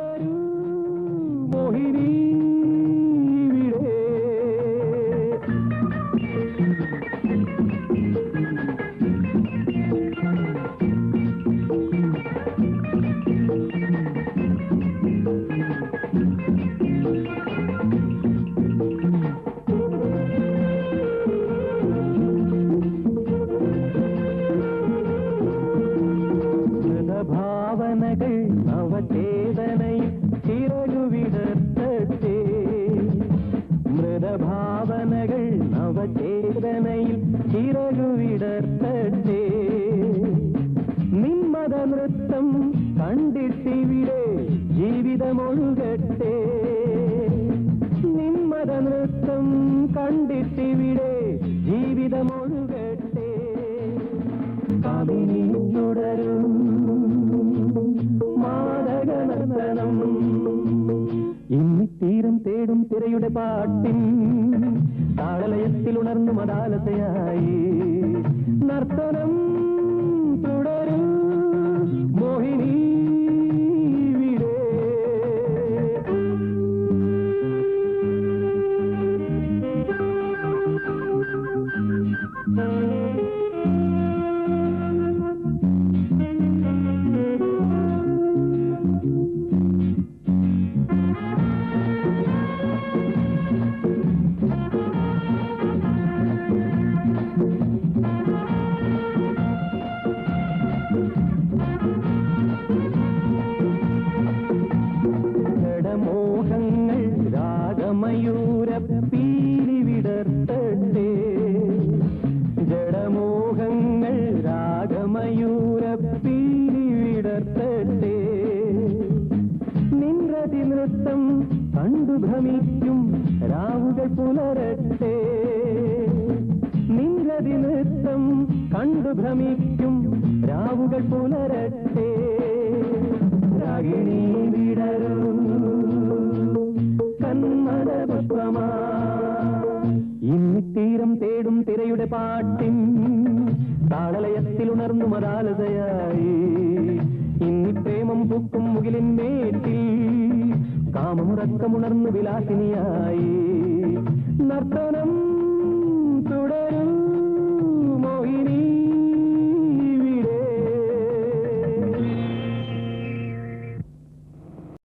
തുടരൂ മോഹിനി ഭാവനകൾ മൃതഭാവനകൾ മൃതഭാവനകൾ നവചേതനയിൽ ചിറകുവിടർത്തട്ടെ നിന്മത നൃത്തം കണ്ടിട്ടിവിടെ ജീവിതമൊഴുകട്ടെ. നിന്മത നൃത്തം കണ്ടിട്ടിവിടെ ജീവിതമൊഴുകട്ടെ. കവിനി തുടരും മാതകനർത്തനം. ഇന്നി തീരം തേടും തിരയുടെ പാട്ടിൻ താളലയത്തിൽ ഉണർന്നു മതാലതയായി. നർത്തനം പീലി വിടർത്തട്ടെ ജഡമോഹങ്ങൾ രാഗമയൂര വിടർത്തട്ടെ നിൻറതി കണ്ടു ഭ്രമിക്കും രാവുകൾ പുലരട്ടെ. നിൻറതി കണ്ടു ഭ്രമിക്കും രാവുകൾ പുലരട്ടെ. രാഗിണി പാട്ടിൻ താളലയത്തിലുണർന്നു മതാലതയായി ഇന്നിപ്രേമം പൂക്കും മുകിലിൻ മേറ്റിൽ കാമമുറക്കമുണർന്നു വിലാസിനിയായി. നർത്തന